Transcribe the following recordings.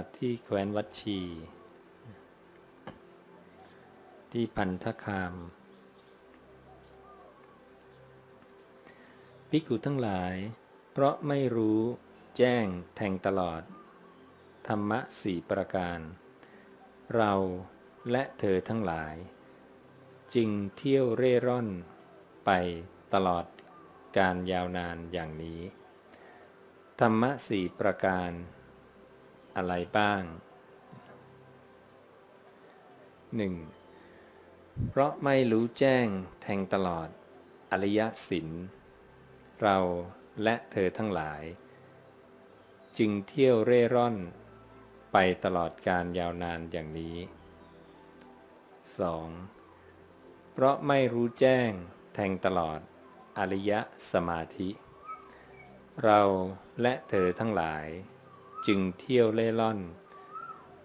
ัตรัสที่แคว้นวัดชี ที่พันธคาม ภิกขุทั้งหลาย เพราะไม่รู้แจ้งแทงตลอด ธรรมะสี่ประการ เราและเธอทั้งหลาย จึงเที่ยวเร่ร่อนไปตลอดการยาวนานอย่างนี้ ธรรมะสี่ประการ อะไรบ้าง 1. เพราะไม่รู้แจ้งแทงตลอดอริยสินเราและเธอทั้งหลาย จึงเที่ยวเร่ร่อนไปตลอดการยาวนานอย่างนี้ 2. เพราะไม่รู้แจ้งแทงตลอดอริยสมาธิ เราและเธอทั้งหลาย จึงเที่ยวเล่ร่อน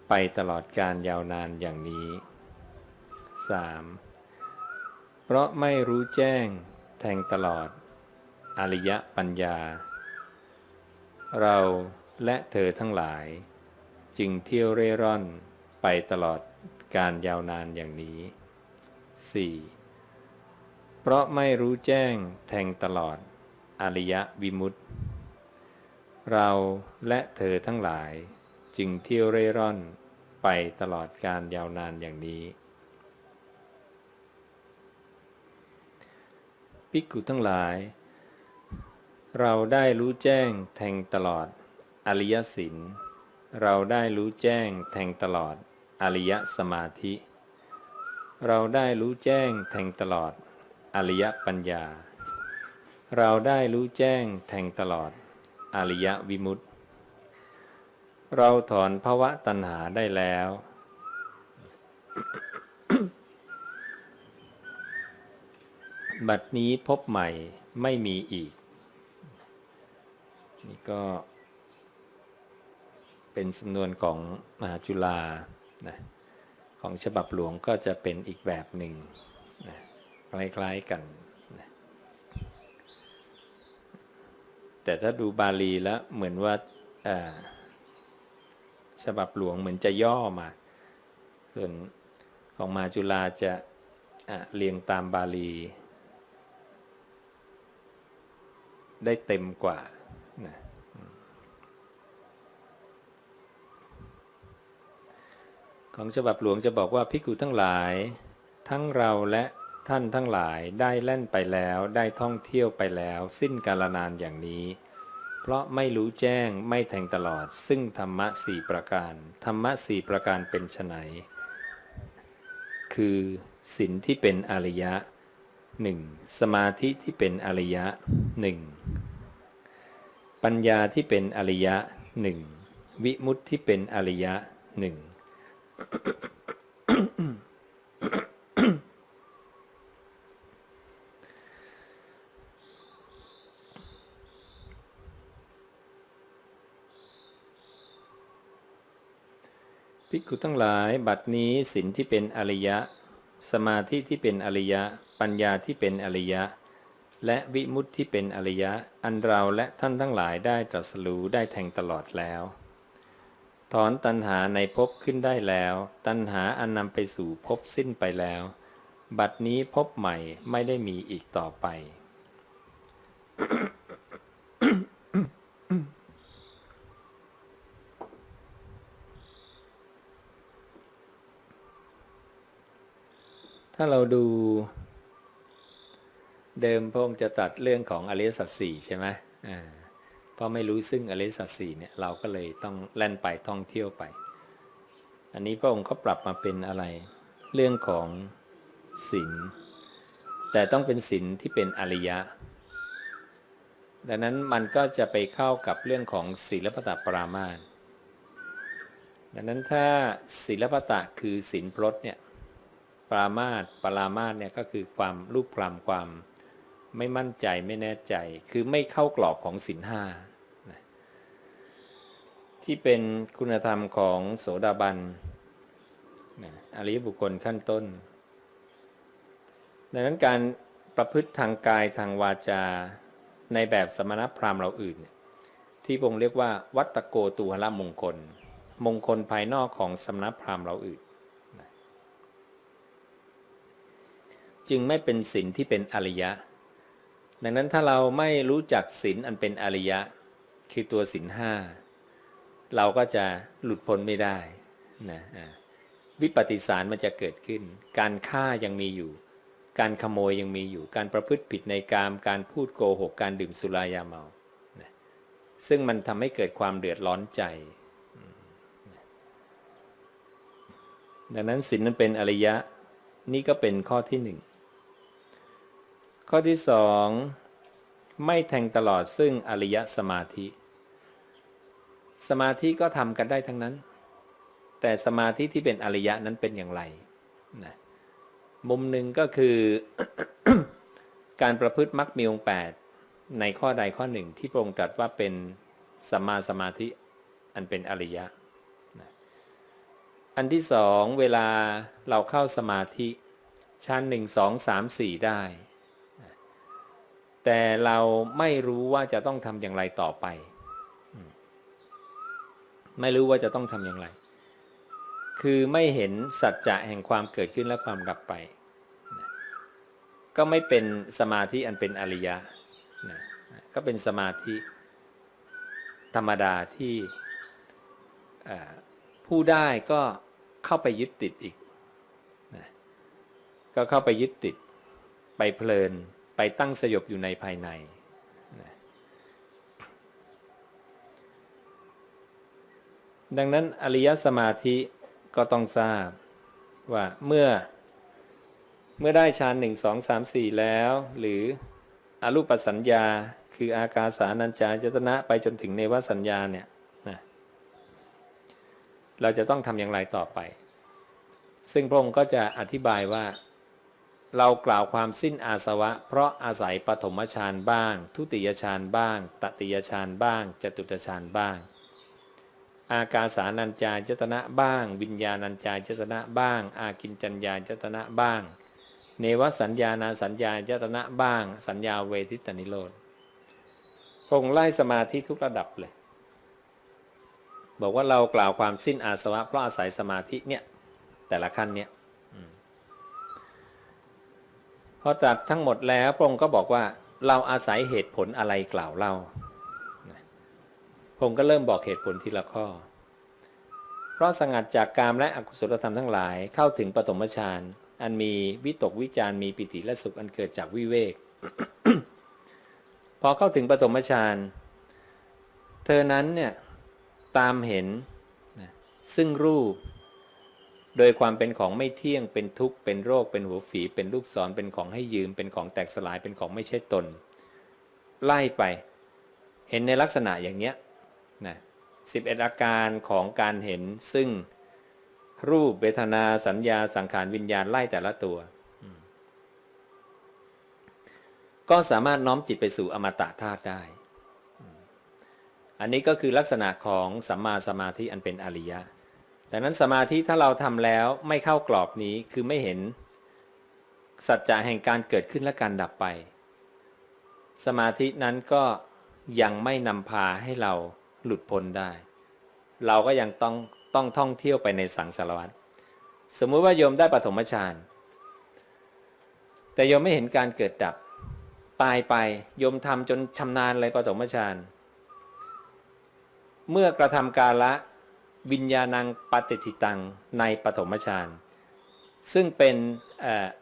ไปตลอดการยาวนานอย่างนี้ 3. เพราะไม่รู้แจ้งแทงตลอด อริยปัญญา เราและเธอทั้งหลาย จึงเที่ยวเร่ร่อนไปตลอดการยาวนานอย่างนี้ 4. เพราะไม่รู้แจ้งแทงตลอด อริยวิมุตติ เราและเธอทั้งหลายจึงเที่ยวเร่ร่อนไปตลอดการยาวนานอย่างนี้ ภิกขุทั้งหลาย เราได้รู้แจ้งแทงตลอดอริยสินเราได้รู้แจ้งแทงตลอดอริยสมาธิ เราได้รู้แจ้งแทงตลอดอริยปัญญา เราได้รู้แจ้งแทงตลอด อริยวิมุตติ เราถอนภวะตัณหาได้แล้ว บัดนี้พบใหม่ไม่มีอีก นี่ก็เป็นสำนวนของมหาจุฬานะของฉบับหลวงก็จะเป็นอีกแบบหนึ่งนะคล้ายๆกันนะ แต่ถ้าดูบาลีแล้วเหมือนว่าฉบับหลวงเหมือนจะย่อมา ส่วนของมาจุฬาจะะเรียงตามบาลี ได้เต็มกว่านะของฉบับหลวงจะบอกว่าพิกุทั้งหลาย ทั้งเราและ ท่านทั้งหลายได้แล่นไปแล้วได้ท่องเที่ยวไปแล้วสิ้นกาลนานอย่างนี้ เพราะไม่รู้แจ้งไม่แทงตลอด ซึ่งธรรมะสี่ประการ ธรรมะสี่ประการเป็นไฉนคือศีลที่เป็นอริยะ 1. สมาธิที่เป็นอริยะ 1. ปัญญาที่เป็นอริยะ 1. วิมุติที่เป็นอริยะ 1 ษุทั้งหลายบัดนี้สินที่เป็นอริยะ สมาธิที่เป็นอริยะ ปัญญาที่เป็นอริยะ และวิมุตติที่เป็นอริยะ อันเราและท่านทั้งหลายได้ตรัสรู้ได้แทงตลอดแล้ว ถอนตัณหาในภพขึ้นได้แล้ว ตัณหาอันนำไปสู่ภพสิ้นไปแล้ว บัดนี้ภพใหม่ไม่ได้มีอีกต่อไป ถ้าเราดูเดิมพระองค์จะตัดเรื่องของอริยสัจสี่ใช่ไหมอ่าเพราะไม่รู้ซึ่งอริยสัจสี่เนี่ยเราก็เลยต้องแล่นไปท่องเที่ยวไป อันนี้พระองค์ก็ปรับมาเป็นอะไร เรื่องของศีลแต่ต้องเป็นศีลที่เป็นอริยะ ดังนั้นมันก็จะไปเข้ากับเรื่องของศีลปตปรามาสดังนั้นถ้าศีลปตะคือศีลพรตเนี่ย ปรามาสปรามาสเนี่ยก็คือความรูปคลำความไม่มั่นใจไม่แน่ใจ คือไม่เข้ากรอบของศีลห้าที่เป็นคุณธรรมของโสดาบันอริยบุคคลขั้นต้น ดังนั้นการประพฤติทางกายทางวาจาในแบบสมณพราหมณ์เราอื่น ที่พงค์เรียกว่า วัตโกตุหละมงคล มงคลภายนอกของสำนักพราหมณ์เราอื่นนะ จึงไม่เป็นศีลที่เป็นอริยะ ดังนั้นถ้าเราไม่รู้จักศีลอันเป็นอริยะ คือตัวศีลห้าเราก็จะหลุดพ้นไม่ได้นะวิปฏิสารมันจะเกิดขึ้น การฆ่ายังมีอยู่ การขโมยยังมีอยู่ การประพฤติผิดในกาม การพูดโกหก การดื่มสุรายาเมา ซึ่งมันทำให้เกิดความเดือดร้อนใจ ดังนั้นศีลนั้นเป็นอริยะ นี่ก็เป็นข้อที่หนึ่ง ข้อที่สองไม่แทงตลอดซึ่งอริยสมาธิ สมาธิก็ทำกันได้ทั้งนั้น แต่สมาธิที่เป็นอริยะนั้นเป็นอย่างไรนะมุมหนึ่งก็คือการประพฤติมรรคมีองค์แปดในข้อใดข้อหนึ่งที่พระองค์ตรัสว่าเป็นสัมมาสมาธิอันเป็นอริยะ อันที่สองเวลาเราเข้าสมาธิชั้นหนึ่งสองสามสี่ได้ แต่เราไม่รู้ว่าจะต้องทำอย่างไรต่อไป ไม่รู้ว่าจะต้องทำอย่างไร คือไม่เห็นสัจจะแห่งความเกิดขึ้นและความดับไป ก็ไม่เป็นสมาธิอันเป็นอริยะนะก็เป็นสมาธิธรรมดาที่ผู้ได้ก็เข้าไปยึดติดอีกนะก็เข้าไปยึดติดไปเพลิน ไปตั้งสยบอยู่ในภายในนะดังนั้นอริยสมาธิก็ต้องทราบว่าเมื่อเมื่อได้ฌานหนึ่งสองสามสี่แล้ว หรืออรูปสัญญา คืออากาสานัญจายตนะไปจนถึงเนวสัญญาเนี่ยนะเราจะต้องทำอย่างไรต่อไป ซึ่งพระองค์ก็จะอธิบายว่า เรากล่าวความสิ้นอาสวะ เพราะอาศัยปฐมฌานบ้าง ทุติยฌานบ้าง ตติยฌานบ้างจตุตฌานบ้าง อากาสานัญจายตนะบ้าง วิญญาณัญจายตนะบ้าง อากินจัญญายตนะบ้าง เนวสัญญานาสัญญายตนะบ้าง สัญญาเวทิตนิโรธพงไล่สมาธิทุกระดับเลย บอกว่าเรากล่าวความสิ้นอาสวะเพราะอาศัยสมาธิเนี่ยแต่ละขั้นเนี่ยพ อตัดทั้งหมดแล้วพระองค์ก็บอกว่าเราอาศัยเหตุผลอะไรกล่าวเล่าพระองค์ก็เริ่มบอกเหตุผลทีละข้อ เพราะสงัดจากกามและอกุศลธรรมทั้งหลายเข้าถึงปฐมฌานอันมีวิตกวิจารมีปิติและสุขอันเกิดจากวิเวก พอเข้าถึงปฐมฌานเธอนั้นเนี่ยตามเห็นซึ่งรูป โดยความเป็นของไม่เที่ยงเป็นทุกข์เป็นโรคเป็นหัวฝีเป็นลูกศรเป็นของให้ยืมเป็นของแตกสลายเป็นของไม่ใช่ตน ไล่ไป เห็นในลักษณะอย่างเนี้ยนะสิบเอ็ดอาการของการเห็นซึ่งรูปเวทนาสัญญาสังขารวิญญาณไล่แต่ละตัว ก็สามารถน้อมจิตไปสู่อมตะธาตุได้ อันนี้ก็คือลักษณะของสัมมาสมาธิอันเป็นอริยะ แต่นั้นสมาธิถ้าเราทำแล้วไม่เข้ากรอบนี้คือไม่เห็น สัจจะแห่งการเกิดขึ้นและการดับไป สมาธินั้นก็ยังไม่นำพาให้เราหลุดพ้นได้ เราก็ยังต้องต้องท่องเที่ยวไปในสังสารวัฏสมมุติว่าโยมได้ปฐมฌานแต่โยมไม่เห็นการเกิดดับ ตายไปโยมทำจนชำนาญเลยปฐมฌานเมื่อกระทำการละ วิญญาณังปฏิทิตังในปฐมฌานซึ่งเป็น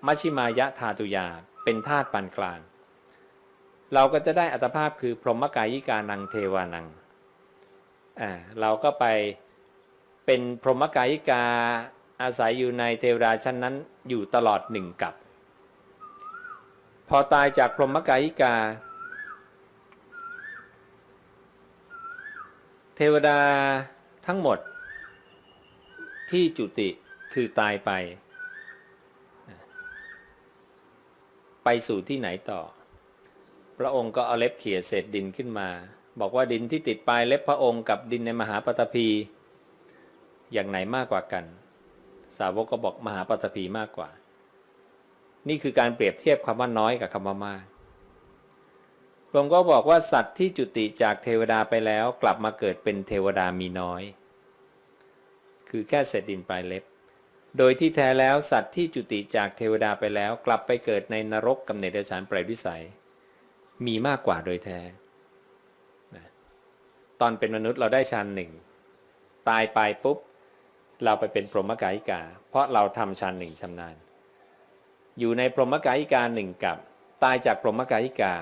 มัชชิมายะธาตุยาเป็นธาตุปานกลาง เราก็จะได้อัตภาพคือพรหมกายิกานังเทวานังเราก็ไปเป็นพรหมกายิกาอาศัยอยู่ในเทวดาชั้นนั้นอยู่ตลอดหนึ่งกับ พอตายจากพรหมกายิกา เทวดาทั้งหมด ที่จุติคือตายไป ไปสู่ที่ไหนต่อ พระองค์ก็เอาเล็บเขี่ยเศษดินขึ้นมา บอกว่าดินที่ติดปลายเล็บพระองค์กับดินในมหาปฐพี อย่างไหนมากกว่ากัน สาวกก็บอกมหาปฐพีมากกว่า นี่คือการเปรียบเทียบคำว่าน้อยกับคำว่ามากพระองค์ก็บอกว่าสัตว์ที่จุติจากเทวดาไปแล้วกลับมาเกิดเป็นเทวดามีน้อย คือแค่เศษดินปลายเล็บ โดยที่แท้แล้วสัตว์ที่จุติจากเทวดาไปแล้วกลับไปเกิดในนรกกำเนิดเดรัจฉานเปรตวิสัย มีมากกว่าโดยแท้ตอนเป็นมนุษย์เราได้ฌานหนึ่งตายไปปุ๊บ เราไปเป็นพรหมกายิกา เพราะเราทำฌานหนึ่งชำนาญ อยู่ในพรหมกายิกาหนึ่งกับ ตายจากพรหมกายิกา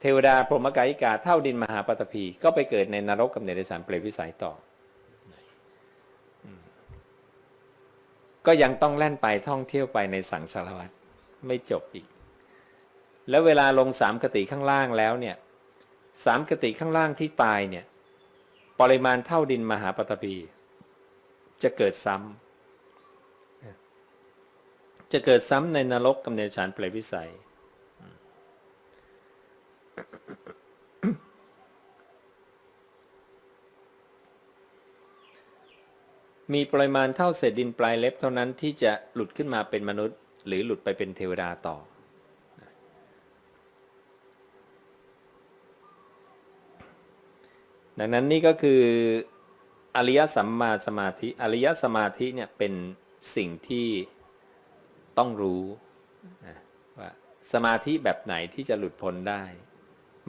เทวดาพรหมกายิกาเท่าดินมหาปฐพีก็ไปเกิดในนรกกับเนรสารเปรตวิสัยต่อ ก็ยังต้องแล่นไปท่องเที่ยวไปในสังสารวัฏไม่จบอีก แล้วเวลาลงสามกติข้างล่างแล้วเนี่ยสามกติข้างล่างที่ตายเนี่ยปริมาณเท่าดินมหาปฐพี จะเกิดซ้ำจะเกิดซ้ำในนรกกำเนิดฉานเปรวิสัย มีปริมาณเท่าเศษดินปลายเล็บเท่านั้นที่จะหลุดขึ้นมาเป็นมนุษย์ หรือหลุดไปเป็นเทวดาต่อ ดังนั้นนี่ก็คืออริยสัมมาสมาธิอริยสมาธิเนี่ยเป็นสิ่งที่ต้องรู้นะว่าสมาธิแบบไหนที่จะหลุดพ้นได้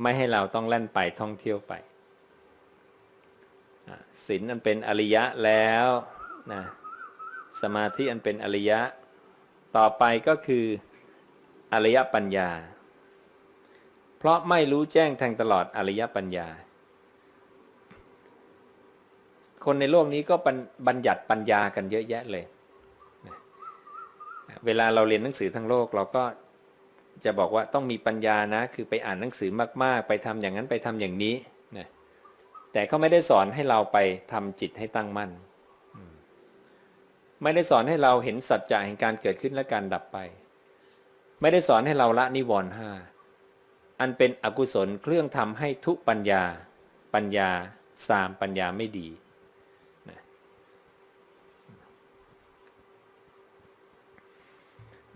ไม่ให้เราต้องแล่นไปท่องเที่ยวไป ศีลอันเป็นอริยะแล้วนะสมาธิอันเป็นอริยะ ต่อไปก็คืออริยปัญญา เพราะไม่รู้แจ้งแทงตลอดอริยปัญญา คนในโลกนี้ก็บัญญัติปัญญากันเยอะแยะเลยนะเวลาเราเรียนหนังสือทั้งโลกเราก็จะบอกว่าต้องมีปัญญานะ คือไปอ่านหนังสือมากๆ ไปทำอย่างนั้นไปทำอย่างนี้ แต่เขาไม่ได้สอนให้เราไปทำจิตให้ตั้งมั่น ไม่ได้สอนให้เราเห็นสัจจะแห่งการเกิดขึ้นและการดับไป ไม่ได้สอนให้เราละนิวรณ์ห้าอันเป็นอกุศลเครื่องทำให้ทุปัญญา ปัญญาสามปัญญาไม่ดี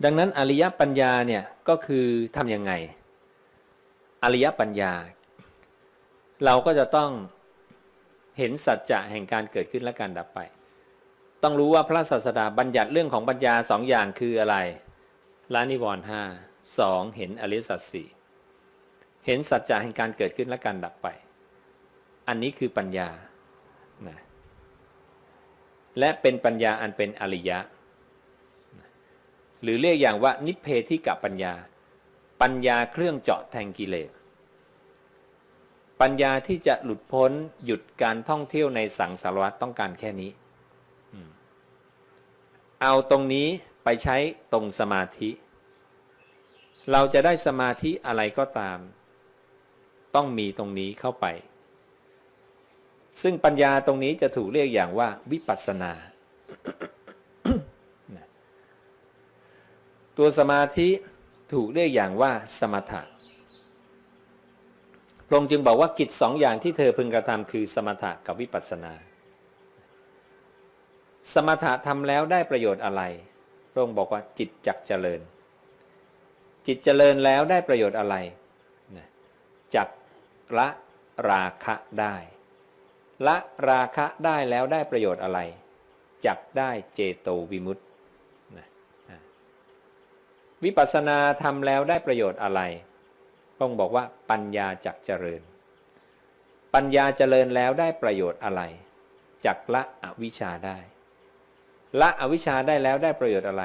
ดังนั้นอริยปัญญาเนี่ยก็คือทำยังไง อริยปัญญา เราก็จะต้อง เห็นสัจจะแห่งการเกิดขึ้นและการดับไป ต้องรู้ว่าพระศาสดาบัญญัติเรื่องของปัญญาสองอย่างคืออะไรละนิวรณ์ห้าสองเห็นอริสัจสี่เห็นสัจจะแห่งการเกิดขึ้นและการดับไป อันนี้คือปัญญานะและเป็นปัญญาอันเป็นอริยะ หรือเรียกอย่างว่านิเพธิกปัญญา ปัญญาเครื่องเจาะแทงกิเลส ปัญญาที่จะหลุดพ้นหยุดการท่องเที่ยวในสังสารวัฏต้องการแค่นี้ เอาตรงนี้ไปใช้ตรงสมาธิ เราจะได้สมาธิอะไรก็ตาม ต้องมีตรงนี้เข้าไป ซึ่งปัญญาตรงนี้จะถูกเรียกอย่างว่าวิปัสสนา ตัวสมาธิถูกเรียกอย่างว่าสมถะ พระองค์จึงบอกว่ากิจสองอย่างที่เธอพึงกระทำคือสมถะกับวิปัสสนา สมถะทำแล้วได้ประโยชน์อะไร พระองค์บอกว่าจิตจักเจริญ จิตเจริญแล้วได้ประโยชน์อะไร จักละราคะได้ ละราคะได้แล้วได้ประโยชน์อะไร จักได้เจโตวิมุตติวิปัสสนาทำแล้วได้ประโยชน์อะไร พระองค์บอกว่าปัญญาจักเจริญ ปัญญาเจริญแล้วได้ประโยชน์อะไรจักละอวิชชาได้ ละอวิชชาได้แล้วได้ประโยชน์อะไร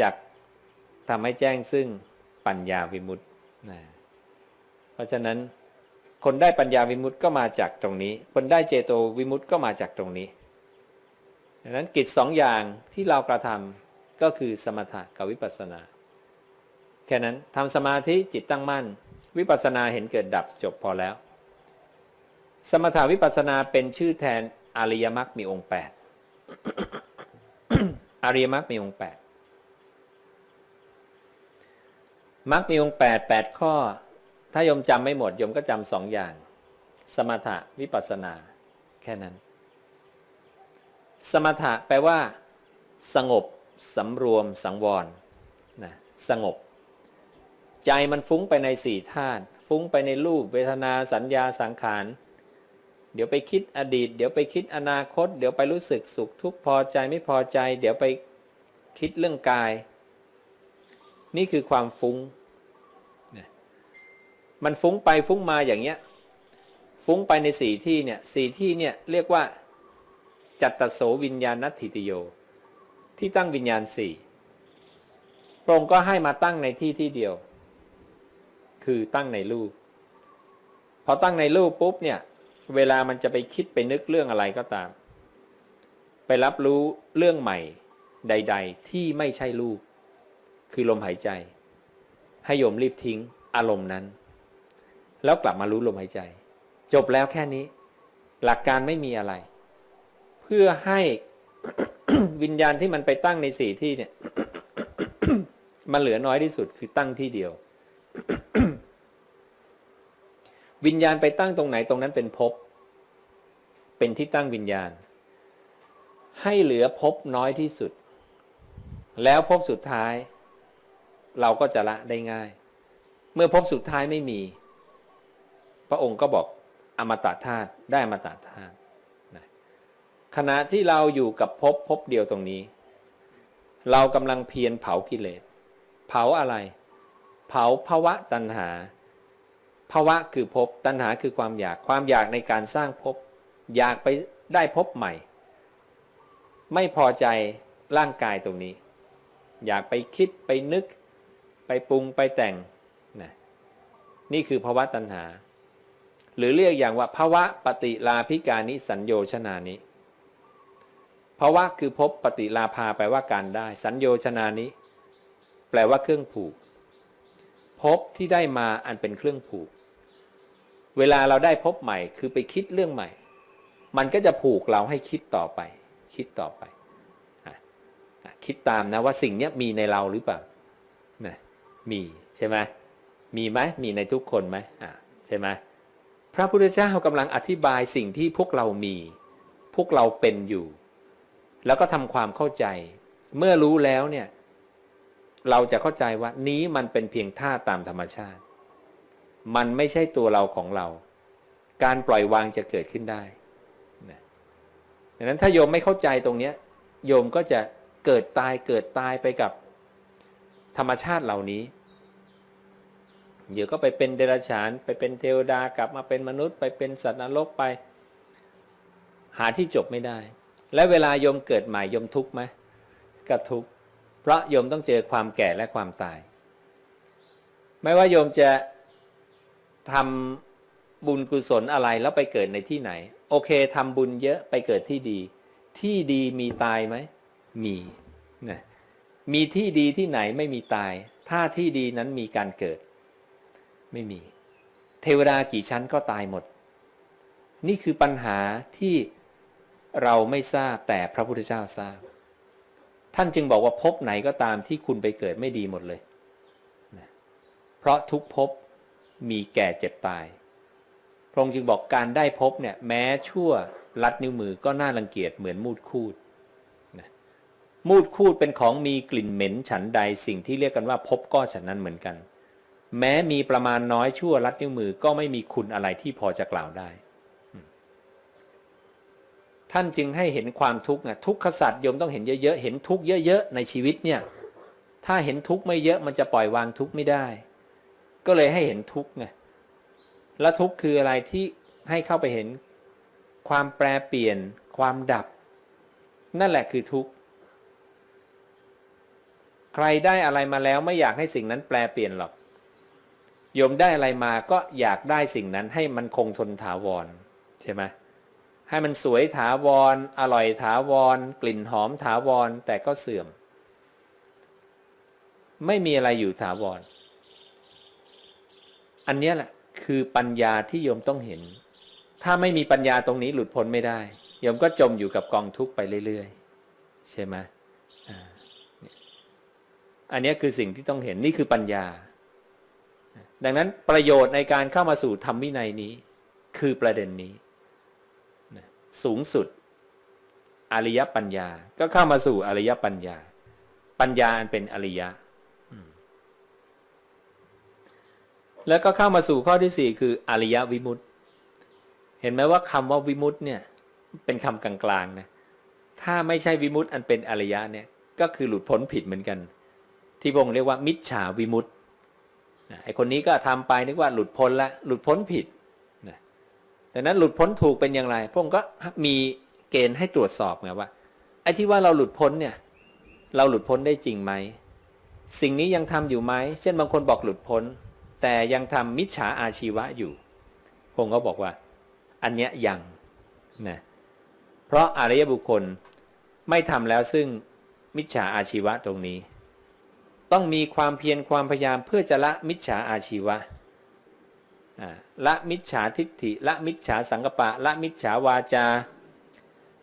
จักทำให้แจ้งซึ่งปัญญาวิมุตตินะเพราะฉะนั้นคนได้ปัญญาวิมุตติก็มาจากตรงนี้ คนได้เจโตวิมุตติก็มาจากตรงนี้ดังนั้นกิจสองอย่างที่เรากระทำก็คือสมถะกับวิปัสสนา แค่นั้นทำสมาธิจิตตั้งมั่น วิปัสสนาเห็นเกิดดับจบพอแล้ว สมถาวิปัสสนาเป็นชื่อแทนอริยมรรคมีองค์8อริยมรรคมีองค์8มรรคมีองค์8 8 ข้อ ถ้ายมจำไม่หมดยมก็จำสองอย่าง สมถะวิปัสสนาแค่นั้น สมถะแปลว่า สงบสำรวมสังวรนะสงบ ใจมันฟุ้งไปในสี่ธาตุฟุ้งไปในรูป เวทนาสัญญาสังขารเดี๋ยวไปคิดอดีต เดี๋ยวไปคิดอนาคต เดี๋ยวไปรู้สึกสุขทุกข์พอใจไม่พอใจ เดี๋ยวไปคิดเรื่องกาย นี่คือความฟุ้งมันฟุ้งไปฟุ้งมาอย่างเงี้ยฟุ้งไปในสี่ที่เนี่ยสี่ที่เนี่ยเรียกว่าจัตตโสวิญญาณนัตถิติโย ที่ตั้งวิญญาณสี่พระองค์ก็ให้มาตั้งในที่ที่เดียว คือตั้งในรูป พอตั้งในรูปปุ๊บเนี่ย เวลามันจะไปคิดไปนึกเรื่องอะไรก็ตาม ไปรับรู้เรื่องใหม่ใด ๆ ที่ไม่ใช่รูป คือลมหายใจ ให้โยมรีบทิ้งอารมณ์นั้น แล้วกลับมารู้ลมหายใจ จบแล้วแค่นี้ หลักการไม่มีอะไร เพื่อให้วิญญาณที่มันไปตั้งในสี่ที่เนี่ย มันเหลือน้อยที่สุดคือตั้งที่เดียว วิญญาณไปตั้งตรงไหนตรงนั้นเป็นภพเป็นที่ตั้งวิญญาณ ให้เหลือภพน้อยที่สุด แล้วภพสุดท้าย เราก็จะละได้ง่าย เมื่อภพสุดท้ายไม่มี พระองค์ก็บอกอมตะธาตุได้อมตะธาตุขณะที่เราอยู่กับภพภพเดียวตรงนี้ เรากำลังเพียรเผากิเลส เผาอะไร เผาภวะตัณหา ภาวะคือภพตัณหาคือความอยากความอยากในการสร้างภพอยากไปได้ภพใหม่ ไม่พอใจร่างกายตรงนี้ อยากไปคิดไปนึก ไปปรุงไปแต่งนะนี่คือภาวะตัณหา หรือเรียกอย่างว่าภาวะปฏิลาภิกานิสัญโยชนานิภาวะคือภพปฏิลาภาแปลว่าการได้ สัญโยชนานิแปลว่าเครื่องผูกภพที่ได้มาอันเป็นเครื่องผูก เวลาเราได้พบใหม่คือไปคิดเรื่องใหม่ มันก็จะผูกเราให้คิดต่อไป คิดต่อไปคิดตามนะว่าสิ่งนี้มีในเราหรือเปล่านะมีใช่ไหมมีไหมมีในทุกคนไหมอะใช่ไหมพระพุทธเจ้ากำลังอธิบายสิ่งที่พวกเรามี พวกเราเป็นอยู่ แล้วก็ทำความเข้าใจ เมื่อรู้แล้วเนี่ย เราจะเข้าใจว่านี้มันเป็นเพียงท่าตามธรรมชาติ มันไม่ใช่ตัวเราของเรา การปล่อยวางจะเกิดขึ้นได้นะดังนั้นถ้าโยมไม่เข้าใจตรงนี้โยมก็จะเกิดตายเกิดตายไปกับธรรมชาติเหล่านี้ เดี๋ยวก็ไปเป็นเดรัจฉาน ไปเป็นเทวดากลับมาเป็นมนุษย์ ไปเป็นสัตว์นรกไป หาที่จบไม่ได้ และเวลาโยมเกิดใหม่โยมทุกข์ไหมก็ทุกข์เพราะโยมต้องเจอความแก่และความตาย ไม่ว่าโยมจะ ทำบุญกุศลอะไรแล้วไปเกิดในที่ไหน โอเคทำบุญเยอะไปเกิดที่ดี ที่ดีมีตายไหมมีนะมีที่ดีที่ไหนไม่มีตาย ถ้าที่ดีนั้นมีการเกิด ไม่มี เทวดากี่ชั้นก็ตายหมด นี่คือปัญหาที่เราไม่ทราบแต่พระพุทธเจ้าทราบ ท่านจึงบอกว่าภพไหนก็ตามที่คุณไปเกิดไม่ดีหมดเลยนะเพราะทุกภพ มีแก่เจ็บตาย พระองค์จึงบอกการได้ภพเนี่ยแม้ชั่วลัดนิ้วมือก็น่ารังเกียจเหมือนมูดคูดนะมูดคูดเป็นของมีกลิ่นเหม็นฉันใดสิ่งที่เรียกกันว่าภพก็ฉันนั้นเหมือนกัน แม้มีประมาณน้อยชั่วลัดนิ้วมือก็ไม่มีคุณอะไรที่พอจะกล่าวได้ ท่านจึงให้เห็นความทุกข์นะทุกขสัตว์โยมต้องเห็นเยอะๆเห็นทุกข์เยอะๆในชีวิตเนี่ยถ้าเห็นทุกข์ไม่เยอะมันจะปล่อยวางทุกข์ไม่ได้ ก็เลยให้เห็นทุกข์ไงแล้วทุกข์คืออะไรที่ให้เข้าไปเห็นความแปรเปลี่ยน ความดับ นั่นแหละคือทุกข์ ใครได้อะไรมาแล้วไม่อยากให้สิ่งนั้นแปรเปลี่ยนหรอกโยมได้อะไรมาก็อยากได้สิ่งนั้นให้มันคงทนถาวรใช่ไหมให้มันสวยถาวรอร่อยถาวร กลิ่นหอมถาวรแต่ก็เสื่อม ไม่มีอะไรอยู่ถาวร อันนี้แหละคือปัญญาที่โยมต้องเห็น ถ้าไม่มีปัญญาตรงนี้หลุดพ้นไม่ได้โยมก็จมอยู่กับกองทุกข์ไปเรื่อยๆ ใช่ไหมอันนี้คือสิ่งที่ต้องเห็นนี่คือปัญญา ดังนั้นประโยชน์ในการเข้ามาสู่ธรรมวินัยนี้ คือประเด็นนี้ สูงสุด อริยปัญญา ก็เข้ามาสู่อริยปัญญา ปัญญาอันเป็นอริยะอืม แล้วก็เข้ามาสู่ข้อที่สี่คืออริยวิมุตติเห็นไหมว่าคำว่าวิมุตต์เนี่ยเป็นคำกลางๆนะถ้าไม่ใช่วิมุตต์อันเป็นอริยะเนี่ยก็คือหลุดพ้นผิดเหมือนกัน ที่พงค์เรียกว่ามิจฉาวิมุตต์นะไอคนนี้ก็ทำไปนึกว่าหลุดพ้นละหลุดพ้นผิดนะแต่นั้นหลุดพ้นถูกเป็นอย่างไรพงค์ก็มีเกณฑ์ให้ตรวจสอบไงว่าไอ้ที่ว่าเราหลุดพ้นเนี่ยเราหลุดพ้นได้จริงไหมสิ่งนี้ยังทำอยู่ไหมเช่นบางคนบอกหลุดพ้น แต่ยังทำมิจฉาอาชีวะอยู่พงก็บอกว่า อันเนี้ยยังนะเพราะอริยบุคคลไม่ทำแล้วซึ่งมิจฉาอาชีวะตรงนี้ ต้องมีความเพียรความพยายามเพื่อจะละมิจฉาอาชีวะละมิจฉาทิฏฐิละมิจฉาสังกปะ ละมิจฉาวาจา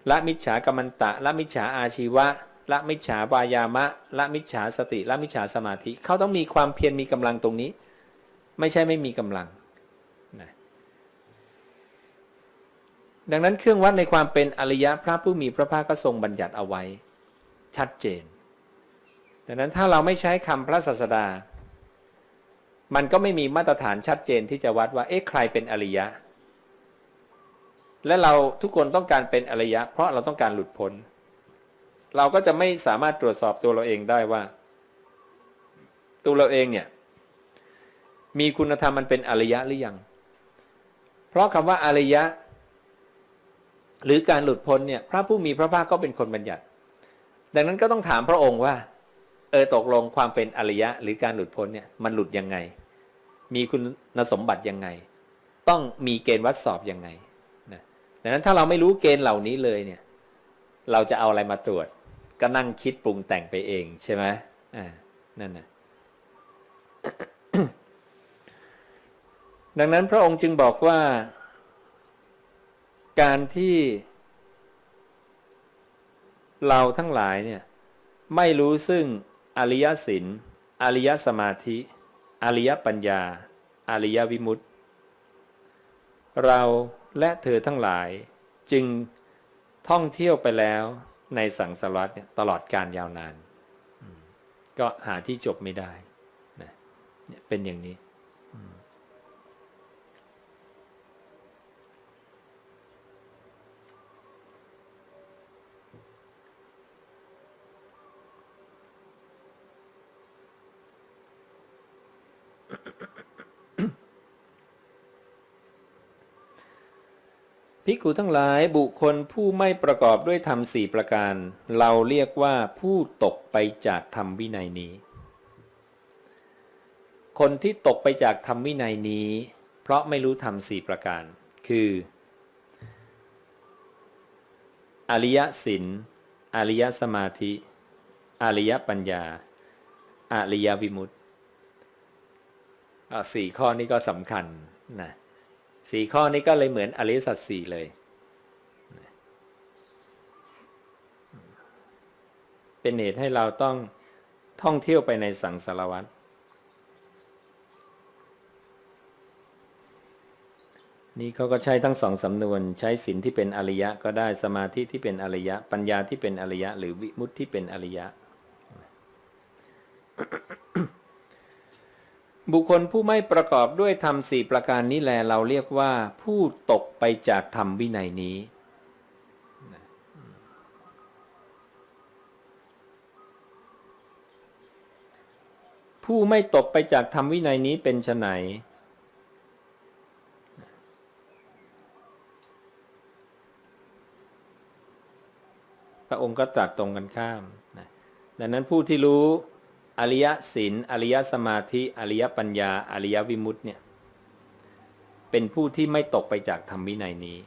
ละมิจฉากรรมันตะ ละมิจฉาอาชีวะ ละมิจฉาวายามะ ละมิจฉาสติ ละมิจฉาสมาธิ เขาต้องมีความเพียรมีกำลังตรงนี้ ไม่ใช่ไม่มีกำลังนะดังนั้นเครื่องวัดในความเป็นอริยะพระผู้มีพระภาคก็ทรงบัญญัติเอาไว้ ชัดเจน ดังนั้นถ้าเราไม่ใช้คำพระศาสดา มันก็ไม่มีมาตรฐานชัดเจนที่จะวัดว่าเอ๊ะใครเป็นอริยะ และเราทุกคนต้องการเป็นอริยะ เพราะเราต้องการหลุดพ้น เราก็จะไม่สามารถตรวจสอบตัวเราเองได้ว่า ตัวเราเองเนี่ย มีคุณธรรมมันเป็นอริยะหรือยัง เพราะคำว่าอริยะ หรือการหลุดพ้นเนี่ยพระผู้มีพระภาคก็เป็นคนบัญญัติ ดังนั้นก็ต้องถามพระองค์ว่า เออตกลงความเป็นอริยะ หรือการหลุดพ้นเนี่ยมันหลุดยังไง มีคุณสมบัติยังไง ต้องมีเกณฑ์วัดสอบยังไงนะดังนั้นถ้าเราไม่รู้เกณฑ์เหล่านี้เลยเนี่ยเราจะเอาอะไรมาตรวจ ก็นั่งคิดปรุงแต่งไปเองใช่ไหมอ่านั่นนะ ดังนั้นพระองค์จึงบอกว่า การที่ เราทั้งหลายเนี่ยไม่รู้ซึ่งอริยสินอริยสมาธิ อริยปัญญา อริยวิมุตติ เราและเธอทั้งหลายจึงท่องเที่ยวไปแล้วในสังสารวัฏเนี่ยตลอดการยาวนาน ก็หาที่จบไม่ได้นะเป็นอย่างนี้ ภิกขุทั้งหลายบุคคลผู้ไม่ประกอบด้วยธรรมสี่ประการ เราเรียกว่าผู้ตกไปจากธรรมวินัยนี้ คนที่ตกไปจากธรรมวินัยนี้ เพราะไม่รู้ธรรมสี่ประการ คือ อริยสินอริยสมาธิ อริยปัญญา อริยวิมุตติสี่ข้อนี้ก็สำคัญนะ สี่ข้อนี้ก็เลยเหมือนอริสัจสี่เลย เป็นเหตุให้เราต้องท่องเที่ยวไปในสังสารวัฏนี่เขาก็ใช้ทั้งสองสำนวนใช้ศีลที่เป็นอริยะก็ได้สมาธิที่เป็นอริยะ ปัญญาที่เป็นอริยะ หรือวิมุตติที่เป็นอริยะ บุคคลผู้ไม่ประกอบด้วยธรรมสี่ประการนี้แลเราเรียกว่าผู้ตกไปจากธรรมวินัยนี้ ผู้ไม่ตกไปจากธรรมวินัยนี้เป็นไนพระองค์ก็ตรัสตรงกันข้ามดังนั้นผู้ที่รู้ อริยศีลอริยสมาธิอริยปัญญา อริยวิมุตติเนี่ยเป็นผู้ที่ไม่ตกไปจากธรรมวินัยนี้